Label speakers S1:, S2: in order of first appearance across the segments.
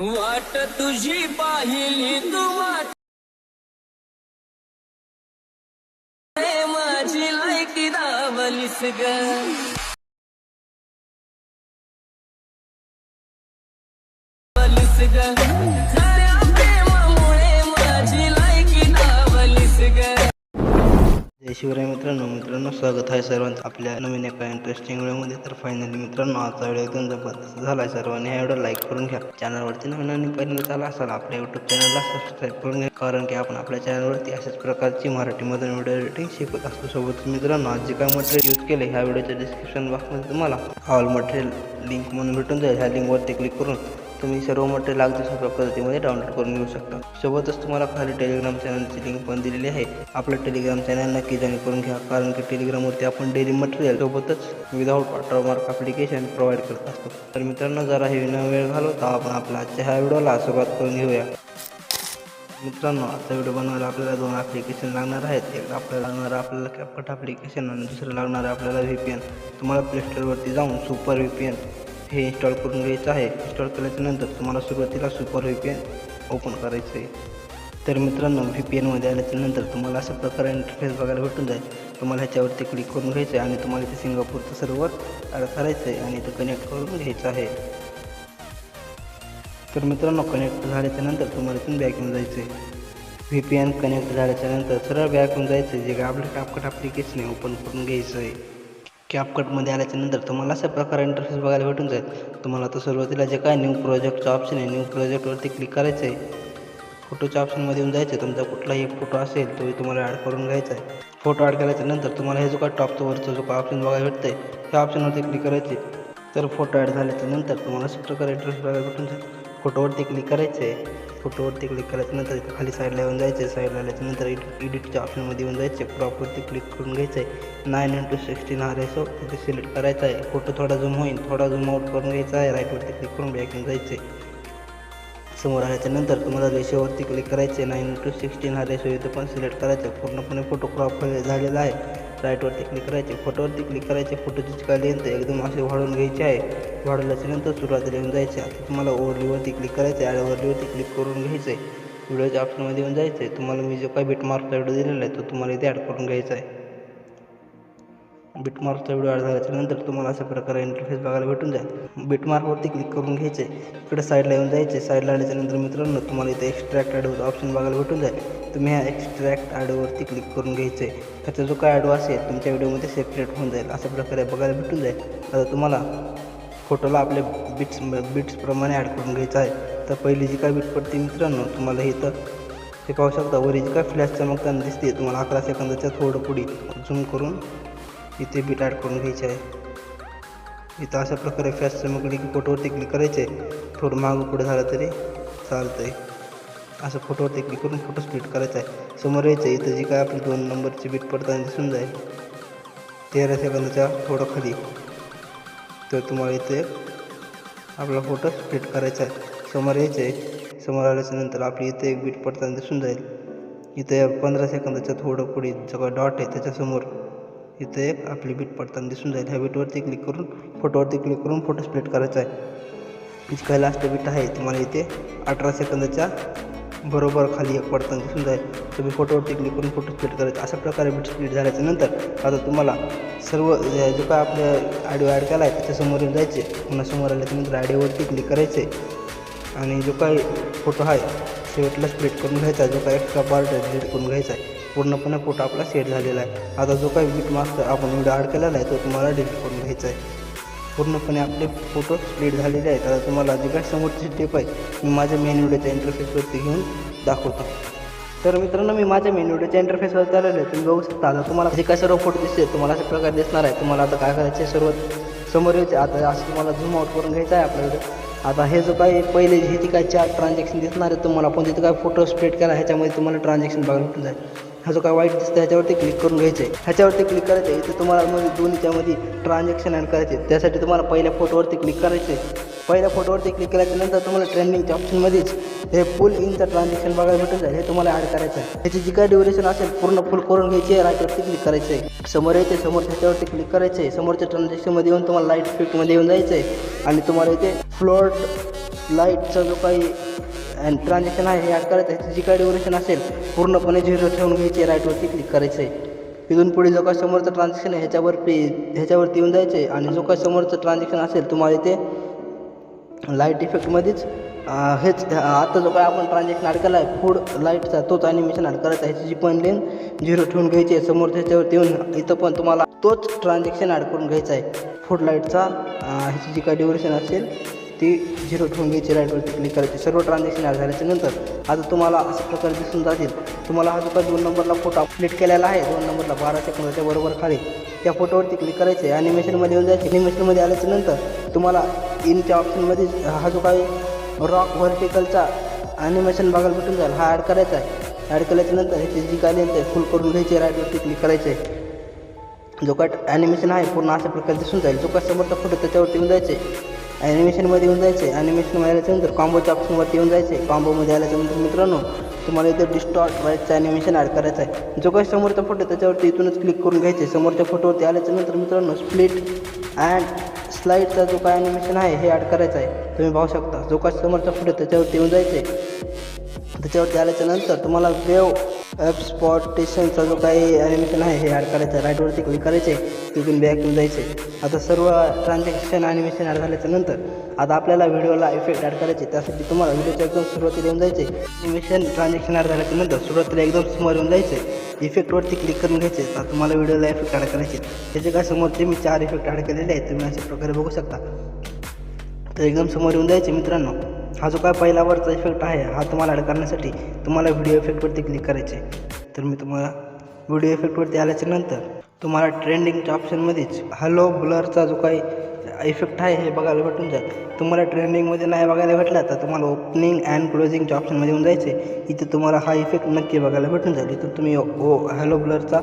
S1: वाट तुझी पाहिली तू वाट हे माझी लायकी दावलीस ग. दावलीस ग.
S2: जय शिवराय मित्रांनो मित्रांनो स्वागत आहे सर्वांचं आपल्या नवीन एका इंटरेस्टिंग व्हिडिओमध्ये तर फायनली मित्रांनो आजचा व्हिडिओ एकदम जबरदस्त झाला आहे सर्वांनी हा व्हिडिओ लाईक करून घ्या. चॅनलवरती नवीन आणि पहिल्यांदा आला असाल आपल्या यूट्यूब चॅनलला सबस्क्राईब करून घ्या. कारण की आपण आपल्या चॅनलवरती अशाच प्रकारची मराठीमधून व्हिडिओ एडिटिंग शिकत असतो. सोबत मित्रांनो आज जे काय मटेरियल यूज केले ह्या व्हिडिओच्या डिस्क्रिप्शन बॉक्समध्ये तुम्हाला ऑल मटेरियल लिंक म्हणून भेटून जाईल. ह्या लिंकवरती क्लिक करून तुम्ही सर्व मटेरियल अगदी सोप्या पद्धतीमध्ये डाउनलोड करून घेऊ शकता. सोबतच तुम्हाला खाली टेलिग्राम चॅनलची लिंक पण दिलेली आहे. आपलं टेलिग्राम चॅनल नक्की जॉईन करून घ्या कारण की टेलिग्रामवरती आपण डेली मटेरियल सोबतच विदाऊट वॉटरमार्क ॲप्लिकेशन प्रोव्हाइड करत असतो. तर मित्रांनो जरा हे न वेळ घालवता आपण आपल्या आजच्या ह्या व्हिडिओला सुरुवात करून घेऊया. मित्रांनो आजचा व्हिडिओ बनवायला आपल्याला दोन ॲप्लिकेशन लागणार आहेत. एक आपल्याला लागणार आपल्याला कॅपकट ॲप्लिकेशन आणि दुसरं लागणार आहे आपल्याला व्ही पी एन तुम्हाला प्ले स्टोरवरती जाऊन सुपर व्ही पी एन हे इन्स्टॉल करून घ्यायचं आहे. इन्स्टॉल केल्याच्यानंतर तुम्हाला सुरुवातीला super V P N open करायचं आहे. तर मित्रांनो व्ही पी एनमध्ये आल्याच्यानंतर तुम्हाला अशा प्रकारे इंटरफेस बघायला भेटून जाईल. तुम्हाला ह्याच्यावरती क्लिक करून घ्यायचं आहे आणि तुम्हाला इथे सिंगापूरचं सर्व्हर ॲड करायचं आहे आणि इथं कनेक्ट करून घ्यायचं आहे. तर मित्रांनो कनेक्ट झाल्याच्यानंतर तुम्हाला इथून बॅक येऊन जायचं आहे व्ही पी एन कनेक्ट झाल्याच्यानंतर सरळ बॅक येऊन जायचं आहे जे काय आपलं कॅपकट ॲप्लिकेशन आहे ओपन करून घ्यायचं आहे. कॅपकटमध्ये आल्याच्यानंतर तुम्हाला अशा प्रकारे इंटरफेस बघायला भेटून जाईल. तुम्हाला आता सुरुवातीला जे काय न्यू प्रोजेक्टचं ऑप्शन आहे न्यू प्रोजेक्टवरती क्लिक करायचं आहे फोटोच्या ऑप्शनमध्ये येऊन जायचं आहे. तुमचा कुठलाही एक फोटो असेल तो तुम्हाला ॲड करून घ्यायचा आहे. फोटो ॲड केल्याच्यानंतर तुम्हाला हे जो काय टॉपचं वरचं जो काय ऑप्शन बघायला भेटतं आहे त्या ऑप्शनवरती क्लिक करायचे तर फोटो ॲड झाल्याच्यानंतर तुम्हाला अशा प्रकारे इंटरफेस बघायला भेटून जाईल. फोटोवरती क्लिक करायचं आहे. फोटोवरती क्लिक करायचं इथं खाली साईडला येऊन जायचं आहे साईडला आल्याच्यानंतर इडिट एडिटच्या ऑप्शनमध्ये येऊन जायचे क्रॉपवरती क्लिक करून घ्यायचं आहे नाईन इंटू सिक्स्टीन हा रेसो तिथे सिलेक्ट करायचा आहे फोटो थोडा झूम होईल थोडा झूम आउट करून घ्यायचा आहे. राईटवरती क्लिक करून बॅक येऊन जायचं आहे समोर आल्याच्यानंतर तुम्हाला रेषेवरती क्लिक करायचे नाईन टू सिक्स्टीन हा रेशो इथं पण सिलेक्ट करायचा आहे. पूर्णपणे फोटो क्रॉप झालेला आहे. राईटवरती क्लिक करायचे. फोटोवरती क्लिक करायचे. फोटोची काय लेंथ आहे एकदम असे वाढवून घ्यायची आहे. वाढवल्याच्यानंतर सुरुवातीला येऊन जायचे. आता तुम्हाला ओवरलीवरती क्लिक करायचं आहे. आणि ओव्हरलीवरती क्लिक करून घ्यायचं आहे. व्हिडिओच्या ऑप्शनमध्ये येऊन जायचं आहे. तुम्हाला मी जो काय बिटमार्कचा व्हिडिओ दिलेला आहे तो तुम्हाला इथे ॲड करून घ्यायचा आहे. बिटमार्कचा व्हिडिओ ॲड झाल्याच्यानंतर तुम्हाला अशा प्रकारे इंटरफेस बघायला भेटून जाईल. बिटमार्कवरती क्लिक करून घ्यायचे. इकडे साईडला येऊन जायचे. साईडला आल्याच्यानंतर मित्रांनो तुम्हाला इथे एक्स्ट्रॅक्ट ॲडोचं ऑप्शन बघायला भेटून जाईल. तुम्ही ह्या एक्स्ट्रॅक्ट ॲडोवरती क्लिक करून घ्यायचे. त्याचा जो काय ॲडो असेल तुमच्या व्हिडिओमध्ये सेपरेट होऊन जाईल. अशा प्रकारे बघायला भेटून जाईल. आता तुम्हाला फोटोला आपले बिट्स बिट्सप्रमाणे ॲड करून घ्यायचं आहे. तर पहिली जी काय बीट पडते मित्रांनो तुम्हाला इथं ते पाहू शकता. वरी जी काय फ्लॅश चमकताना दिसते तुम्हाला अकरा सेकंदाच्या थोडं पुढे झूम करून इथे बीट ॲड करून घ्यायचे आहे. इथं अशा प्रकारे फॅस्ट चमकली की फोटोवरती क्लिक करायचे थोडं मागं पुढे झालं तरी चालतं आहे असं फोटोवरती क्लिक करून फोटो स्प्लिट करायचा आहे. समोर यायचं आहे इथं जी काय आपली दोन नंबरची बीट पडताना दिसून जाईल. तेरा सेकंदाच्या थोडं खाली तर तुम्हाला इथे आपला फोटो स्प्लिट करायचा आहे. समोर यायचं आहे. समोर आल्याच्यानंतर आपली इथे एक बीट पडताना दिसून जाईल. इथे पंधरा सेकंदाच्या थोडं पुढे सगळं डॉट आहे त्याच्यासमोर. इथे एक आपली बीट पडताना दिसून जाईल. ह्या बीटवरती क्लिक करून फोटोवरती क्लिक करून फोटो स्प्लिट करायचा आहे. जी काय लास्ट बीट आहे तुम्हाला इथे अठरा सेकंदाच्या बरोबर खाली एक पडताना दिसून जाईल. तुम्ही फोटोवरती क्लिक करून फोटो स्प्लिट करायचा. अशा प्रकारे बीट स्प्लिट झाल्याच्यानंतर आता तुम्हाला सर्व जो काय आपल्या आयडिओ ॲड केला आहे त्याच्यासमोर येऊन जायचे. पुन्हा समोर आल्याच्यानंतर आयडिओवरती क्लिक करायचे. आणि जो काही फोटो आहे शेवटला स्प्लिट करून घ्यायचा. जो काय एक्स्ट्रा पार्ट आहे डिलीट करून घ्यायचा आहे. पूर्णपणे फोटो आपला सेट झालेला आहे. आता जो काही वीट मास्टर आपण व्हिडिओ ॲड केलेला आहे तो तुम्हाला डिलीट करून घ्यायचा आहे. पूर्णपणे आपले फोटो स्प्लिट झालेले आहेत. आता तुम्हाला जे काय समोरची स्टेप आहे मी माझ्या मेन व्हिडिओच्या इंटरफेसवरती घेऊन दाखवतो. तर मित्रांनो मी माझ्या मेन व्हिडिओच्या इंटरफेसवर चाललेलो आहे. तुम्ही बघू शकता आता तुम्हाला जे काय सर्व फोटो दिसते तुम्हाला अशा प्रकारे दिसणार आहे. तुम्हाला आता काय करायचे सर्व समोर यायचे आता असं तुम्हाला झूम आउट करून घ्यायचं आहे आपल्याकडे. आता हे जो काही पहिले हे जे काय चार ट्रान्झॅक्शन दिसणार आहे तुम्हाला पण तिथं काय फोटो स्प्रेड करा ह्याच्यामध्ये तुम्हाला ट्रान्झॅक्शन बघायला भेटून जाईल. हा जो काय वाईट दिसतो ह्याच्यावरती क्लिक करून घ्यायचं आहे ह्याच्यावरती क्लिक करायचं आहे इथे तुम्हाला म्हणजे दोन्हीच्यामध्ये ट्रान्झॅक्शन ॲड करायचे त्यासाठी तुम्हाला पहिल्या फोटोवरती क्लिक करायचे पहिल्या फोटोवरती क्लिक केल्याच्यानंतर तुम्हाला ट्रेंडिंगच्या ऑप्शनमध्येच हे फुल इनचं ट्रान्झॅक्शन बघायला भेटून जाईल हे तुम्हाला ॲड करायचं आहे ह्याची जी काय ड्युरेशन असेल पूर्ण फुल करून घ्यायची आहे राईटवरती क्लिक करायचं आहे समोर येते समोर त्याच्यावरती क्लिक करायचं आहे समोरच्या ट्रान्झॅक्शनमध्ये येऊन तुम्हाला लाइट फिटमध्ये येऊन जायचं आहे आणि तुम्हाला इथे फ्लोट लाईटचा जो काही ट्रान्झॅक्शन आहे हे ॲड करायचं आहे जी काही डेकोरेशन असेल पूर्णपणे झिरो ठेवून घ्यायची राईटवरती क्लिक करायचं आहे इथून पुढे जो काय समोरचं ट्रान्झॅक्शन आहे ह्याच्यावर पे ह्याच्यावरती येऊन जायचं आहे आणि जो काही समोरचं ट्रान्झॅक्शन असेल तुम्हाला इथे लाइट इफेक्टमध्येच हेच आता जो काय आपण ट्रान्झॅक्शन ॲड केला आहे फूड लाईटचा तोच ॲनिमेशन ॲड करायचा आहे ह्याची पण लेन झिरो ठेवून घ्यायची आहे समोर त्याच्यावरती येऊन इथं पण तुम्हाला तोच ट्रान्झॅक्शन ॲड करून घ्यायचा आहे. फूड लाईटचा ह्याची जी काय ड्युरेशन असेल ती झिरो ठेवून घ्यायची राईटवरती क्लिक करायची. सर्व ट्रान्झॅक्शन ॲड झाल्याच्यानंतर आता तुम्हाला अशा प्रकारे दिसून जातील. तुम्हाला हा जो दोन नंबरला फोटो अपडेट केलेला आहे दोन नंबरला बारा सेकंदाच्या बरोबर खाली त्या फोटोवरती क्लिक करायचे ॲनिमेशनमध्ये येऊन जायचे ॲनिमेशनमध्ये आल्याच्यानंतर तुम्हाला इनच्या ऑप्शनमध्ये हा जो काही रॉक व्हर्टिकलचा ॲनिमेशन बघायला भेटून जाईल. हा ॲड करायचा आहे. ॲड केल्याच्यानंतर ह्याची जी काय लिहिते आहे फुल करून घ्यायची राईटवरती क्लिक करायचे जो काय ॲनिमेशन आहे पूर्ण अशा प्रकारे दिसून जाईल. जो काय समोरचा फोटो त्याच्यावरती येऊन जायचे ॲनिमेशनमध्ये येऊन जायचे ॲनिमेशनमध्ये आल्याच्यानंतर कॉम्बोच्या ऑप्शनवरती येऊन जायचे कॉम्बोमध्ये आल्याच्यानंतर मित्रांनो तुम्हाला इथं डिस्टॉर्ट राईटचं ॲनिमेशन ॲड करायचं आहे जो काही समोरचा फोटो त्याच्यावरती इथूनच क्लिक करून घ्यायचे समोरच्या फोटोवरती आल्याच्यानंतर मित्रांनो स्प्लिट अँड स्लाईडचा जो काय ॲनिमेशन आहे हे ॲड करायचं आहे तुम्ही पाहू शकता. जो काही समोरचा फोटो त्याच्यावरती येऊन जायचे त्याच्यावरती आल्याच्यानंतर तुम्हाला वेव ॲप स्पॉटेशनचा जो काही ॲनिमेशन आहे हे ॲड करायचं. राईटवरती क्लिक करायचे तिथून बॅक येऊन जायचे. आता सर्व ट्रान्झॅक्शन ॲनिमेशन ॲड झाल्याच्यानंतर आता आपल्याला व्हिडिओला इफेक्ट ॲड करायचे. त्यासाठी तुम्हाला व्हिडिओच्या एकदम सुरुवातीला येऊन जायचे. ॲनिमेशन ट्रान्झॅक्शन ॲड झाल्याच्यानंतर सुरुवातीला एकदम समोर येऊन जायचे. इफेक्टवरती क्लिक करून घ्यायचे. आता तुम्हाला व्हिडिओला इफेक्ट ॲड करायचे. त्याचे काय समोरचे मी चार इफेक्ट ॲड केलेले आहेत तुम्ही अशा प्रकारे बघू शकता. तर एकदम समोर येऊन जायचे मित्रांनो. हा जो काय पहिला वरचा इफेक्ट आहे हा तुम्हाला ॲड करण्यासाठी तुम्हाला व्हिडिओ इफेक्टवरती क्लिक करायचे. तर मी तुम्हाला व्हिडिओ इफेक्टवरती आल्याच्यानंतर तुम्हाला ट्रेंडिंगच्या ऑप्शनमध्येच हॅलो ब्लरचा जो काही इफेक्ट आहे हे बघायला भेटून जाईल. तुम्हाला ट्रेंडिंगमध्ये नाही बघायला भेटला तर तुम्हाला ओपनिंग अँड क्लोजिंगच्या ऑप्शनमध्ये येऊन जायचे. इथे तुम्हाला हा इफेक्ट नक्की बघायला भेटून जाईल. इथून तुम्ही ओ हॅलो ब्लरचा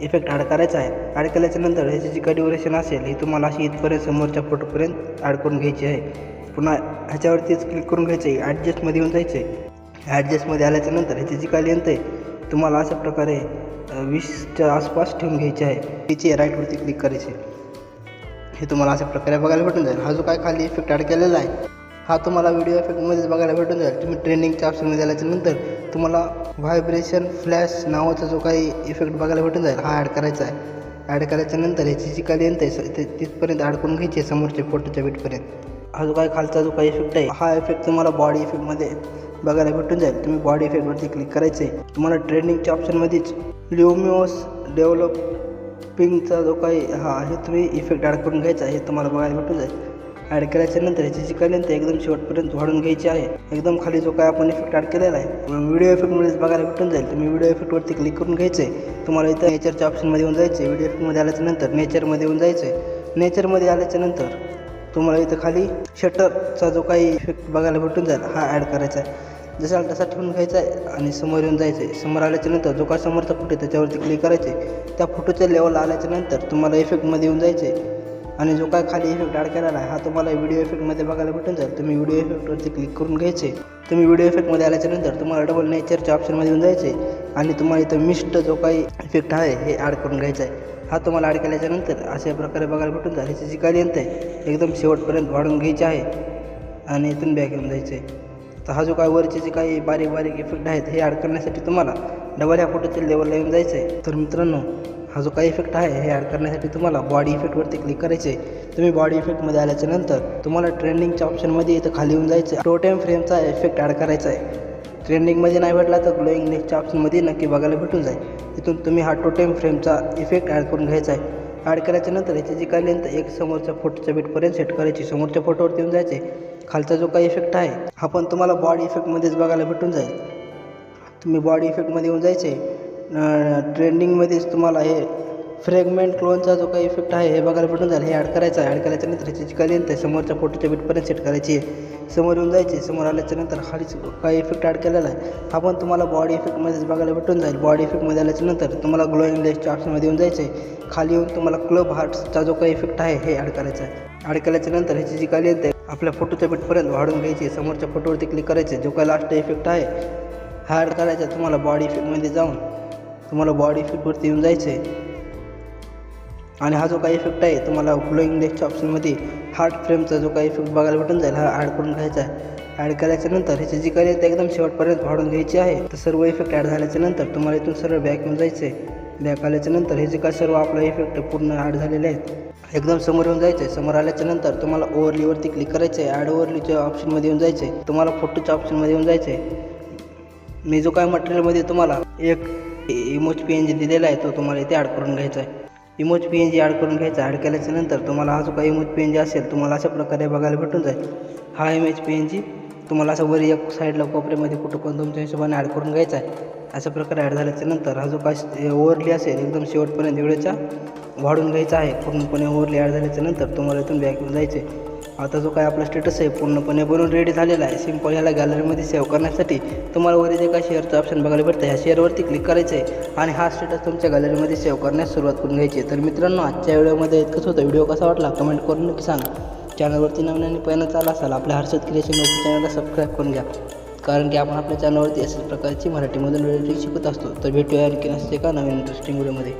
S2: इफेक्ट ॲड करायचा आहे. ॲड केल्याच्यानंतर ह्याची जी काही ड्युरेशन असेल ही तुम्हाला अशी इथपर्यंत समोरच्या फोटोपर्यंत ॲड करून घ्यायची आहे. पुन्हा ह्याच्यावरतीच क्लिक करून घ्यायचं आहे. ॲडजस्टमध्ये येऊन जायचं आहे. ॲडजस्टमध्ये आल्याच्यानंतर ह्याची जी काही लेंथ आहे तुम्हाला अशा प्रकारे वीसच्या आसपास ठेवून घ्यायची आहे. तिची राईटवरती क्लिक करायची हे तुम्हाला अशा प्रकारे बघायला भेटून जाईल. हा जो काय खाली इफेक्ट ॲड केलेला आहे हा तुम्हाला व्हिडिओ इफेक्टमध्येच बघायला भेटून जाईल. तुम्ही ट्रेंडिंगच्या ऑप्शनमध्ये आल्याच्यानंतर तुम्हाला व्हायब्रेशन फ्लॅश नावाचा जो काही इफेक्ट बघायला भेटून जाईल हा ॲड करायचा आहे. ॲड करायच्यानंतर ह्याची जी काही लेंथ आहे स- ते तिथपर्यंत ॲड करून घ्यायची आहे समोरच्या फोटोच्या बीटपर्यंत हा जो काही खालचा जो काही इफेक्ट आहे हा इफेक्ट तुम्हाला बॉडी इफेक्टमध्ये बघायला भेटून जाईल. तुम्ही बॉडी इफेक्टवरती क्लिक करायचे तुम्हाला ट्रेंडिंगच्या ऑप्शनमध्येच ल्युमिओस डेव्हलपिंगचा जो काही हा हे तुम्ही इफेक्ट ॲड करून घ्यायचा हे तुम्हाला बघायला भेटून जाईल. ॲड केल्याच्यानंतर ह्याची जी काही ते एकदम शेवटपर्यंत वाढून घ्यायची आहे. एकदम खाली जो काय आपण इफेक्ट ॲड केलेला आहे व्हिडिओ इफेक्टमध्येच बघायला भेटून जाईल. तुम्ही व्हिडिओ इफेक्टवरती क्लिक करून घ्यायचे तुम्हाला इथं नेचरच्या ऑप्शनमध्ये येऊन जायचे व्हिडिओ इफेक्टमध्ये आल्याच्यानंतर नेचरमध्ये येऊन जायचे नेचरमध्ये आल्याच्यानंतर तुम्हाला इथं खाली शटरचा जो काही इफेक्ट बघायला भेटून जाईल हा ॲड करायचा आहे. जसा तसा ठेवून घ्यायचा आहे आणि समोर येऊन जायचं आहे. समोर आल्याच्यानंतर जो काय समोरचा फोटो आहे त्याच्यावरती क्लिक करायचे त्या फोटोच्या लेवलला आल्याच्यानंतर तुम्हाला इफेक्टमध्ये येऊन जायचे आणि जो काय खाली इफेक्ट ॲड केलेला आहे हा तुम्हाला व्हिडिओ इफेक्टमध्ये बघायला भेटून जाईल. तुम्ही व्हिडिओ इफेक्टवरती क्लिक करून घ्यायचे तुम्ही व्हिडिओ इफेक्टमध्ये आल्याच्यानंतर तुम्हाला डबल नेचरच्या ऑप्शनमध्ये येऊन जायचे आणि तुम्हाला इथं मिस्ट जो काही इफेक्ट आहे हे ॲड करून घ्यायचं आहे. हा तुम्हाला ॲड केल्याच्यानंतर अशा प्रकारे बघायला भेटून जाईल. ह्याची जी काही आहे एकदम शेवटपर्यंत वाढून घ्यायची आहे आणि इथून बॅक येऊन जायचं आहे तर हा जो काय वरचे जे काही बारीक बारीक इफेक्ट आहेत हे ॲड करण्यासाठी तुम्हाला डबल ह्या फोटोच्या लेवलला येऊन जायचं आहे तर मित्रांनो हा जो काही इफेक्ट आहे हे ॲड करण्यासाठी तुम्हाला बॉडी इफेक्टवरती क्लिक करायचे आहे तुम्ही बॉडी इफेक्टमध्ये आल्याच्यानंतर तुम्हाला ट्रेंडिंगच्या ऑप्शनमध्ये इथं खाली येऊन जायचं आहे टोटेम फ्रेमचा इफेक्ट ॲड करायचा आहे ट्रेंडिंगमध्ये नाही भेटला तर ग्लोईंग नेक्स्टच्या ऑप्शनमध्ये नक्की बघायला भेटून जाईल. तिथून तुम्ही हा टोटेम फ्रेमचा इफेक्ट ॲड करून घ्यायचा आहे. ॲड करायच्या नंतर याची जी काही लेंथ एक समोरच्या फोटोच्या बीटपर्यंत सेट करायची. समोरच्या फोटोवरती येऊन जायचे खालचा जो काही इफेक्ट आहे हा पण तुम्हाला बॉडी इफेक्टमध्येच बघायला भेटून जाईल. तुम्ही बॉडी इफेक्टमध्ये येऊन जायचे ट्रेंडिंगमध्येच तुम्हाला हे फ्रेगमेंट क्लोनचा जो काही इफेक्ट आहे हे बघायला भेटून जाईल. हे ॲड करायचं आहे. ॲड केल्याच्यानंतर ह्याची जी काही लेंथ आहे समोरच्या फोटोच्या बीटपर्यंत सेट करायची आहे. समोर येऊन जायचे समोर आल्याच्यानंतर खालीच काही इफेक्ट ॲड केलेला आहे. हा पण तुम्हाला बॉडी इफेक्टमध्येच बघायला भेटून जाईल. बॉडी इफेक्टमध्ये आल्याच्यानंतर तुम्हाला ग्लोईंग लेसच्या ऑप्शनमध्ये येऊन जायचं आहे. खाली येऊन तुम्हाला क्लब हार्ट्सचा जो काही इफेक्ट आहे हे ॲड करायचा आहे. ॲड केल्याच्यानंतर ह्याची जी काही लेंथ आहे आपल्या फोटोच्या बीटपर्यंत वाढून घ्यायची समोरच्या फोटोवरती क्लिक करायचे जो काही लास्ट इफेक्ट आहे हा ॲड करायचा तुम्हाला बॉडी इफेक्टमध्ये जाऊन तुम्हाला बॉडी इफेक्टवरती येऊन जायचं आहे. आणि हा जो काही इफेक्ट आहे तुम्हाला ग्लोईंग डेस्कच्या ऑप्शनमध्ये हार्ट फ्रेमचा जो काही इफेक्ट बघायला भेटून जाईल हा ॲड करून घ्यायचा आहे. ॲड केल्याच्यानंतर ह्याची जी काही एकदम शेवटपर्यंत वाढून घ्यायची आहे. तर सर्व इफेक्ट ॲड झाल्याच्यानंतर तुम्हाला इथून सरळ बॅक येऊन जायचं आहे बॅक आल्याच्यानंतर हे जे काय सर्व आपला इफेक्ट पूर्ण ॲड झालेले आहेत एकदम समोर येऊन जायचं आहे समोर आल्याच्यानंतर तुम्हाला ओव्हरलीवरती क्लिक करायचं आहे ॲड ओव्हरलीच्या ऑप्शनमध्ये येऊन जायचं आहे तुम्हाला फोटोच्या ऑप्शनमध्ये येऊन जायचं आहे मी जो काय मटेरियलमध्ये तुम्हाला एक इमोज पी एन जी दिलेला आहे तो तुम्हाला इथे ॲड करून घ्यायचा आहे. Emoji P N G add करून घ्यायचा. ॲड केल्याच्यानंतर तुम्हाला हा जो काही इमोज पी एन जी असेल तुम्हाला अशा प्रकारे बघायला भेटून जाईल. हा इमेज पी एन जी तुम्हाला असं वरी एक साईडला कोपऱ्यामध्ये कुठं पण तुमच्या हिशोबाने ॲड करून घ्यायचा आहे. अशा प्रकारे ॲड झाल्याच्यानंतर हा जो काय ओवरली असेल एकदम शेवटपर्यंत वेळेचा वाढून घ्यायचा आहे. पूर्णपणे ओवरली ॲड झाल्याच्यानंतर तुम्हाला इथून बॅक जायचं जायचे आता जो काय आपला स्टेटस आहे पूर्णपणे बनवून रेडी झालेला आहे. सिंपल ह्याला गॅलरीमध्ये सेव्ह करण्यासाठी तुम्हाला वरील एका शेअरचं ऑप्शन बघायला भेटतं. ह्या शेअरवरती क्लिक करायचं आहे आणि हा स्टेटस तुमच्या गॅलरीमध्ये सेव्ह करण्यास सुरुवात करून घ्यायची आहे. तर मित्रांनो आजच्या व्हिडिओमध्ये इतकंच होतं. व्हिडिओ कसा वाटला? कमेंट करून नक्की सांगा. चॅनलवरती नवीन आणि पहिल्यांदा असाल आपल्या हर्षद क्रिएशन यूट्यूब चॅनलला सबस्क्राईब करून घ्या. कारण की आपण आपल्या चॅनलवरती अशाच प्रकारची मराठीमधून व्हिडिओ शिकत असतो. तर भेटूया आणखी नसते का नवीन इंटरेस्टिंग व्हिडिओमध्ये